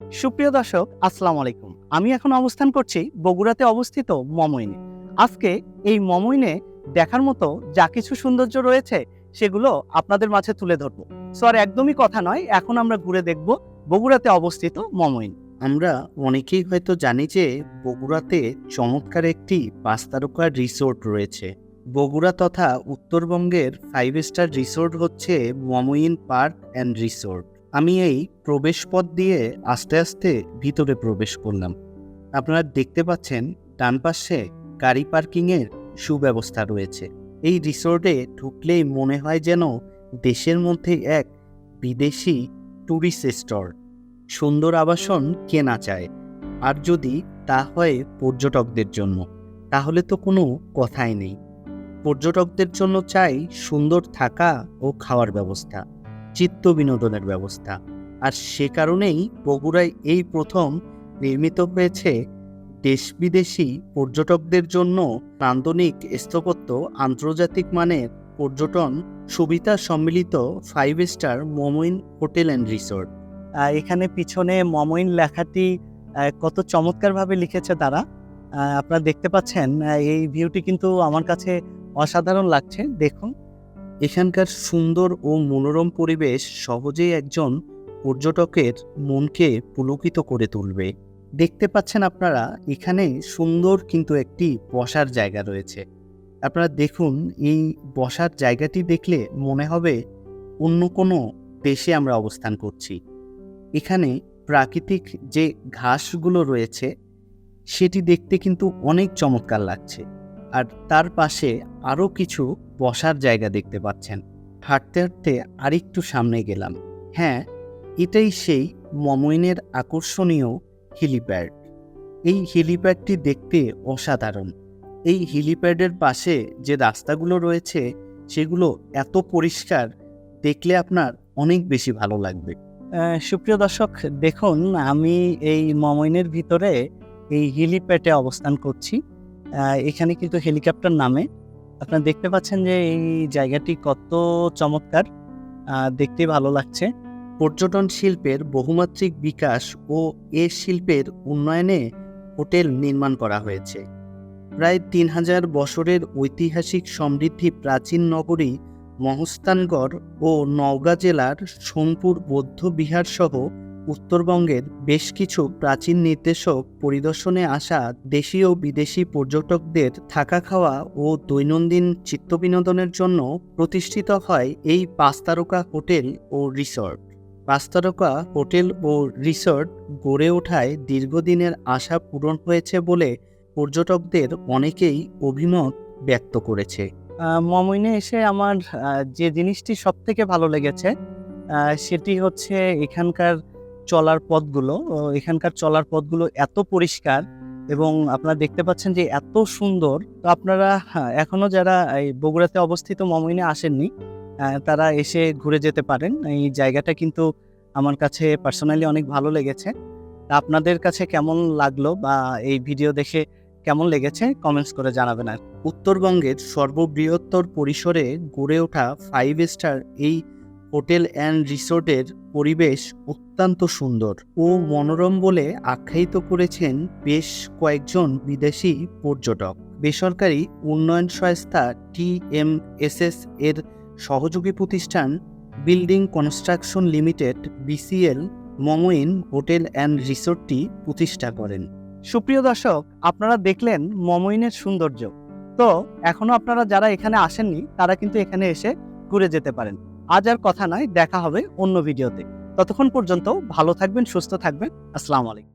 সুপ্রিয় দর্শক, আসসালামু আলাইকুম। আমি এখন অবস্থান করছি বগুড়াতে অবস্থিত মমইনে। আজকে এই মমইনে দেখার মতো যা কিছু সৌন্দর্য রয়েছে, সেগুলো আপনাদের মাঝে তুলে ধরবো। সো আর একদমই কথা নয়, এখন আমরা ঘুরে দেখব বগুড়াতে অবস্থিত মমইন। আমরা অনেকেই হয়তো জানি যে বগুড়াতে চমৎকার একটি পাঁচ তারকার রিসোর্ট রয়েছে। বগুড়া তথা উত্তরবঙ্গের ফাইভ স্টার রিসোর্ট হচ্ছে মমইন পার্ক অ্যান্ড রিসোর্ট। আমি এই প্রবেশ পথ দিয়ে আস্তে আস্তে ভিতরে প্রবেশ করলাম। আপনারা দেখতে পাচ্ছেন ডান পাশে গাড়ি পার্কিংয়ের সুব্যবস্থা রয়েছে। এই রিসোর্টে ঢুকলেই মনে হয় যেন দেশের মধ্যে এক বিদেশি ট্যুরিস্ট স্টল, সুন্দর আবাসন কেনা চায় আর যদি তা হয় পর্যটকদের জন্য, তাহলে তো কোনো কথাই নেই। পর্যটকদের জন্য চাই সুন্দর থাকা ও খাওয়ার ব্যবস্থা। চিত্ত বিনোদনের ব্যবস্থা। আর সে কারণেই বগুড়ায় এই প্রথম নির্মিত হয়েছে দেশ বিদেশি পর্যটকদের জন্য নান্দনিক স্থাপত্য, আন্তর্জাতিক মানের পর্যটন সুবিধা সম্মিলিত five star Momin hotel and resort এখানে পিছনে মমইন লেখাটি কত চমৎকারভাবে লিখেছে তারা। আপনারা দেখতে পাচ্ছেন এই ভিউটি কিন্তু আমার কাছে অসাধারণ লাগছে, দেখুন। এখানকার সুন্দর ও মনোরম পরিবেশ সহজেই একজন পর্যটকের মনকে পুলকিত করে তুলবে। দেখতে পাচ্ছেন আপনারা, এখানে সুন্দর কিন্তু একটি বসার জায়গা রয়েছে। আপনারা দেখুন, এই বসার জায়গাটি দেখলে মনে হবে অন্য কোনো দেশে আমরা অবস্থান করছি। এখানে প্রাকৃতিক যে ঘাসগুলো রয়েছে, সেটি দেখতে কিন্তু অনেক চমৎকার লাগছে। আর তার পাশে আরও কিছু বসার জায়গা দেখতে পাচ্ছেন। হাঁটতে হাঁটতে আরেকটু সামনে গেলাম। হ্যাঁ এটাই সেই মমইনের আকর্ষণীয় হেলিপ্যাড এই হেলিপ্যাডটি দেখতে অসাধারণ। এই হেলিপ্যাডের পাশে যে রাস্তাগুলো রয়েছে, সেগুলো এত পরিষ্কার, দেখলে আপনার অনেক বেশি ভালো লাগবে। সুপ্রিয় দর্শক, দেখুন, আমি এই মমইনের ভিতরে এই হিলিপ্যাডে অবস্থান করছি। এখানে কিন্তু হেলিকপ্টার নামে। আপনারা দেখতে পাচ্ছেন যে এই জায়গাটি কত চমৎকার দেখতে ভালো লাগছে। পর্যটন শিল্পের বহুমাত্রিক বিকাশ ও এ শিল্পের উন্নয়নে হোটেল নির্মাণ করা হয়েছে। প্রায় তিন হাজার বছরের ঐতিহাসিক সমৃদ্ধি প্রাচীন নগরী মহস্তানগড় ও নওগাঁ জেলার সোমপুর বৌদ্ধ বিহার সহ উত্তরবঙ্গের বেশ কিছু প্রাচীন নির্দেশক পরিদর্শনে আসা দেশীয় ও বিদেশি পর্যটকদের থাকা খাওয়া ও দৈনন্দিন চিত্তবিনোদনের জন্য প্রতিষ্ঠিত হয় এই পাঁচ তারকা হোটেল ও রিসর্ট। পাঁচ তারকা হোটেল ও রিসর্ট গড়ে ওঠায় দীর্ঘদিনের আশা পূরণ হয়েছে বলে পর্যটকদের অনেকেই অভিমত ব্যক্ত করেছে। মমইনে এসে আমার যে জিনিসটি সব থেকে ভালো লেগেছে সেটি হচ্ছে এখানকার চলার পথগুলো এখানকার চলার পথগুলো এত পরিষ্কার এবং আপনারা দেখতে পাচ্ছেন যে এত সুন্দর। তো আপনারা হ্যাঁ, এখনও যারা এই বগুড়াতে অবস্থিত মমইনে আসেননি তারা এসে ঘুরে যেতে পারেন। এই জায়গাটা কিন্তু আমার কাছে পার্সোনালি অনেক ভালো লেগেছে। আপনাদের কাছে কেমন লাগল বা এই ভিডিও দেখে কেমন লেগেছে কমেন্টস করে জানাবেন আর উত্তরবঙ্গের সর্ববৃহত্তর পরিসরে গড়ে ওঠা ফাইভ স্টার এই হোটেল অ্যান্ড রিসোর্টের পরিবেশ অত্যন্ত সুন্দর ও মনোরম বলে আখ্যায়িত করেছেন বেশ কয়েকজন বিদেশি পর্যটক। বেসরকারি উন্নয়ন সংস্থা টিএমএসএস এর সহযোগী প্রতিষ্ঠান building construction limited BCL Momin hotel and রিসোর্টটি প্রতিষ্ঠা করেন। সুপ্রিয় দর্শক, আপনারা দেখলেন মমইনের সৌন্দর্য। তো এখনও আপনারা যারা এখানে আসেননি, তারা কিন্তু এখানে এসে ঘুরে যেতে পারেন। আজ আর কথা নয়, দেখা হবে অন্য ভিডিওতে। ততক্ষণ পর্যন্ত ভালো থাকবেন সুস্থ থাকবেন। আসসালামু আলাইকুম।